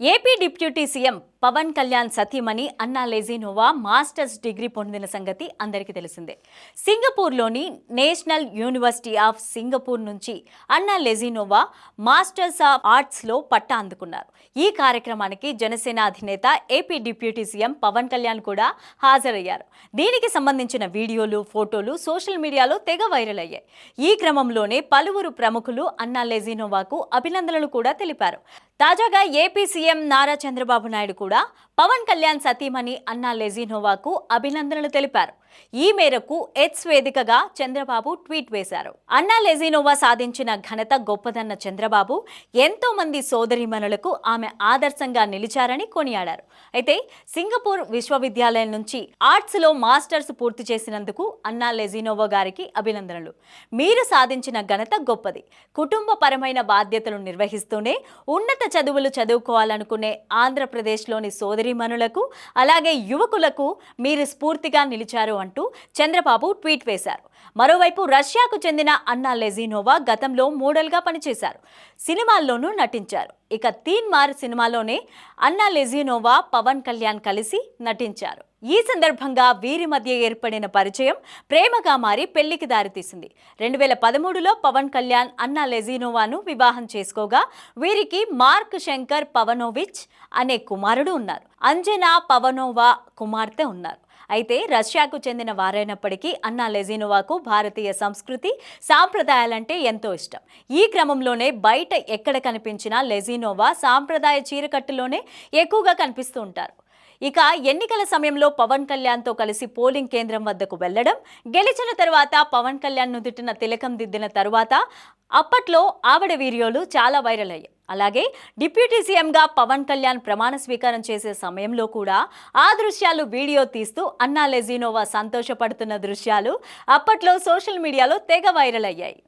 AP deputy CM Pawan Kalyan సతీమణి Anna Lezhneva masters degree పొందిన సంగతి అందరికీ తెలిసిందే. సింగపూర్లోని నేషనల్ యూనివర్సిటీ ఆఫ్ సింగపూర్ నుంచి అన్నా లెజినోవా మాస్టర్స్ ఆఫ్ ఆర్ట్స్లో పట్టా అందుకున్నారు. ఈ కార్యక్రమానికి జనసేన అధినేత AP deputy CM Pawan Kalyan కూడా హాజరయ్యారు. దీనికి సంబంధించిన వీడియోలు ఫోటోలు సోషల్ మీడియాలో తెగ వైరల్ అయ్యాయి. ఈ క్రమంలోనే పలువురు ప్రముఖులు అన్నా లెజినోవాకు అభినందనలు కూడా తెలిపారు. తాజాగా ఏపీ సీఎం నారా చంద్రబాబు నాయుడు కూడా పవన్ కళ్యాణ్ సతీమణి అన్నా లెజినోవాకు అభినందనలు తెలిపారు. ఈ మేరకు ఎట్స్ వేదికగా చంద్రబాబు ట్వీట్ వేశారు. అన్నా లెజినోవా సాధించిన ఘనత గొప్పదన్న చంద్రబాబు ఎంతో మంది సోదరిమణులకు ఆమె ఆదర్శంగా నిలిచారని కొనియాడారు. అయితే సింగపూర్ విశ్వవిద్యాలయం నుంచి ఆర్ట్స్లో మాస్టర్స్ పూర్తి చేసినందుకు అన్నా లెజినోవా గారికి అభినందనలు. మీరు సాధించిన ఘనత గొప్పది. కుటుంబపరమైన బాధ్యతలు నిర్వహిస్తూనే ఉన్నత చదువులు చదువుకోవాలనుకునే ఆంధ్రప్రదేశ్లోని సోదరిమణులకు అలాగే యువకులకు మీరు స్ఫూర్తిగా నిలిచారు అంటూ చంద్రబాబు ట్వీట్ వేశారు. మరోవైపు రష్యాకు చెందిన అన్నా లెజినోవా గతంలో మోడల్గా పనిచేశారు. సినిమాల్లోనూ నటించారు. ఇక తీన్ మార్ సినిమాలోనే అన్నా లెజినోవా పవన్ కళ్యాణ్ కలిసి నటించారు. ఈ సందర్భంగా వీరి మధ్య ఏర్పడిన పరిచయం ప్రేమగా మారి పెళ్ళికి దారితీసింది. రెండు వేల పదమూడులో పవన్ కళ్యాణ్ అన్నా లెజినోవాను వివాహం చేసుకోగా వీరికి మార్క్ శంకర్ పవనోవిచ్ అనే కుమారుడు ఉన్నారు. అంజనా పవనోవా కుమార్తె ఉన్నారు. అయితే రష్యాకు చెందిన వారైనప్పటికీ అన్నా లెజినోవాకు భారతీయ సంస్కృతి సాంప్రదాయాలంటే ఎంతో ఇష్టం. ఈ క్రమంలోనే బయట ఎక్కడ కనిపించినా లెజినోవా సాంప్రదాయ చీరకట్టులోనే ఎక్కువగా కనిపిస్తూ ఉంటారు. ఇక ఎన్నికల సమయంలో పవన్ కళ్యాణ్తో కలిసి పోలింగ్ కేంద్రం వద్దకు వెళ్ళడం గెలిచిన తర్వాత పవన్ కళ్యాణ్ నుదుటిన తిలకం దిద్దిన తర్వాత అప్పట్లో ఆవిడ వీడియోలు చాలా వైరల్ అయ్యాయి. అలాగే డిప్యూటీ సీఎంగా పవన్ కళ్యాణ్ ప్రమాణ స్వీకారం చేసే సమయంలో కూడా ఆ దృశ్యాలు వీడియో తీస్తూ అన్నా లెజినోవా సంతోషపడుతున్న దృశ్యాలు అప్పట్లో సోషల్ మీడియాలో తెగ వైరల్ అయ్యాయి.